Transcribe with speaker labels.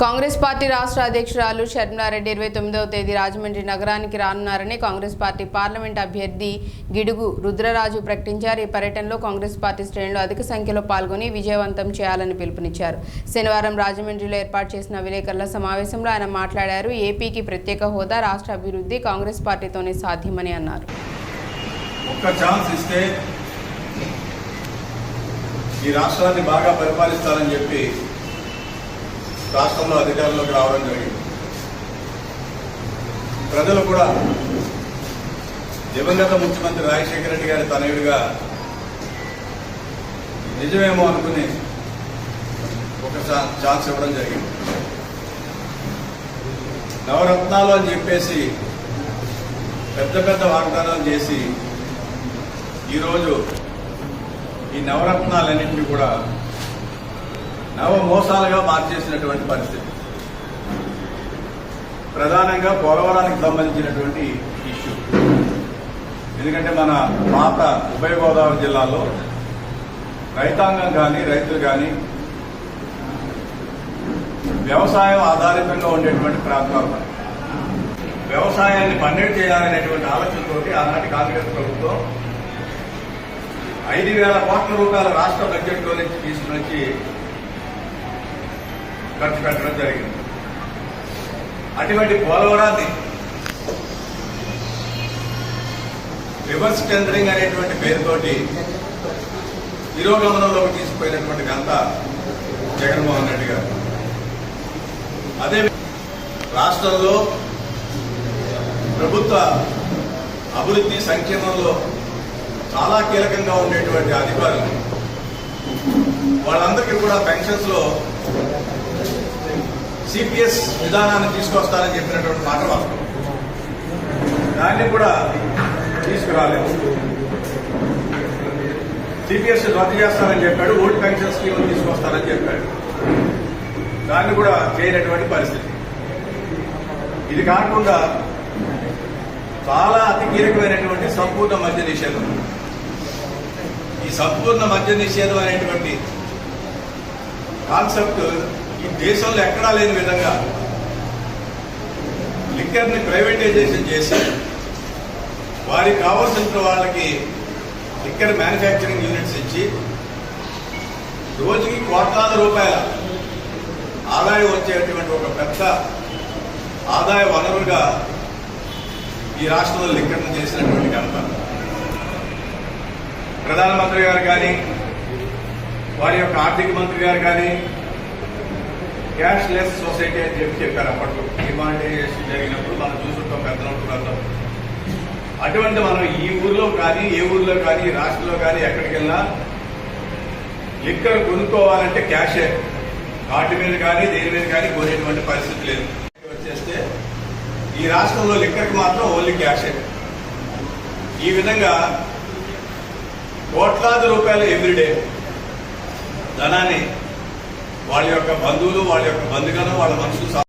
Speaker 1: Congress party రాష్ట్ర అధ్యక్షురాలు షర్మిలారెడ్డి ఇరవై తొమ్మిదవ తేదీ రాజమండ్రి నగరానికి రానున్నారని కాంగ్రెస్ పార్టీ పార్లమెంట్ అభ్యర్థి గిడుగు రుద్రరాజు ప్రకటించారు. ఈ పర్యటనలో కాంగ్రెస్ పార్టీ శ్రేణులు అధిక సంఖ్యలో పాల్గొని విజయవంతం చేయాలని పిలుపునిచ్చారు. శనివారం రాజమండ్రిలో ఏర్పాటు చేసిన విలేకరుల సమావేశంలో ఆయన మాట్లాడారు. ఏపీకి ప్రత్యేక హోదా రాష్ట్ర అభివృద్ధి కాంగ్రెస్ పార్టీతోనే సాధ్యమని అన్నారు.
Speaker 2: ఒక్క ఛాన్స్ ఇస్తే ఈ రాష్ట్రాన్ని బాగా పరిపాలిస్తారని చెప్పి రాష్ట్రంలో అధికారంలోకి రావడం జరిగింది. ప్రజలు కూడా దివంగత ముఖ్యమంత్రి రాజశేఖర రెడ్డి గారి తనయుడిగా నిజమేమో అనుకుని ఒక ఛాన్స్ ఇవ్వడం జరిగింది. నవరత్నాలు అని చెప్పేసి పెద్ద పెద్ద వాగ్దానాలు చేసి ఈరోజు ఈ నవరత్నాలన్నింటినీ కూడా నవ మోసాలుగా మార్చేసినటువంటి పరిస్థితి. ప్రధానంగా పోలవరానికి సంబంధించినటువంటి ఇష్యూ. ఎందుకంటే మన పాత ఉభయ గోదావరి జిల్లాలో రైతాంగం కానీ రైతులు కానీ వ్యవసాయం ఆధారితంగా ఉండేటువంటి ప్రాంతాలు. వ్యవసాయాన్ని పండుగ చేయాలనేటువంటి ఆలోచనతోటి ఆనాటి కాంగ్రెస్ ప్రభుత్వం ఐదు వేల కోట్ల రూపాయల రాష్ట్ర బడ్జెట్లో నుంచి తీసుకుని వచ్చి ఖర్చు పెట్టడం జరిగింది. అటువంటి పోలవరాన్ని రివర్స్ టెండరింగ్ అనేటువంటి పేరుతోటి తిరోగమనంలోకి తీసుకుపోయినటువంటి ఘనత జగన్మోహన్ రెడ్డి గారు. అదే రాష్ట్రంలో ప్రభుత్వ అభివృద్ధి సంక్షేమంలో చాలా కీలకంగా ఉండేటువంటి అధికారులు వాళ్ళందరికీ కూడా పెన్షన్స్లో సిపిఎస్ విధానాన్ని తీసుకొస్తారని చెప్పినటువంటి మాట వాస్తవం దాన్ని కూడా తీసుకురాలేదు. సిపిఎస్ రద్దు చేస్తారని చెప్పాడు ఓల్డ్ పెన్షన్ స్కీమ్ తీసుకొస్తారని చెప్పాడు. దాన్ని కూడా చేయనటువంటి పరిస్థితి. ఇది కాకుండా చాలా అతి కీలకమైనటువంటి సంపూర్ణ మద్య నిషేధం. ఈ సంపూర్ణ మద్య నిషేధం అనేటువంటి కాన్సెప్ట్ ఈ దేశంలో ఎక్కడా లేని విధంగా లిక్కర్ని ప్రైవేటైజేషన్ చేసి వారికి కావాల్సిన వాళ్ళకి లిక్కర్ మ్యానుఫ్యాక్చరింగ్ యూనిట్స్ ఇచ్చి రోజుకి కోట్లాది రూపాయల ఆదాయం వచ్చేటువంటి ఒక పెద్ద ఆదాయ వనరుగా ఈ రాష్ట్రంలో లిక్కర్ను చేసినటువంటి ఘనత. ప్రధానమంత్రి గారు కానీ వారి యొక్క ఆర్థిక మంత్రి గారు కానీ క్యాష్ లెస్ సొసైటీ అని చెప్పి చెప్పారు అప్పట్లో. డిమానిటైజేషన్ జరిగినప్పుడు మనం చూసుకుంటాం పెద్ద నోటు అటువంటి మనం ఈ ఊర్లో కానీ ఏ ఊర్లో కానీ రాష్ట్రంలో కానీ ఎక్కడికి వెళ్ళినా లిక్కర్ కొనుక్కోవాలంటే క్యాషే. వాటి మీద కానీ దేని మీద కానీ కొనేటువంటి పరిస్థితి లేదు. వచ్చేస్తే ఈ రాష్ట్రంలో లిక్కర్కి మాత్రం ఓన్లీ క్యాషే. ఈ విధంగా కోట్లాది రూపాయలు ఎవ్రీడే ధనాన్ని వాళ్ళ యొక్క బంధువులు వాళ్ళ యొక్క బంధుగణం వాళ్ళ మనసులు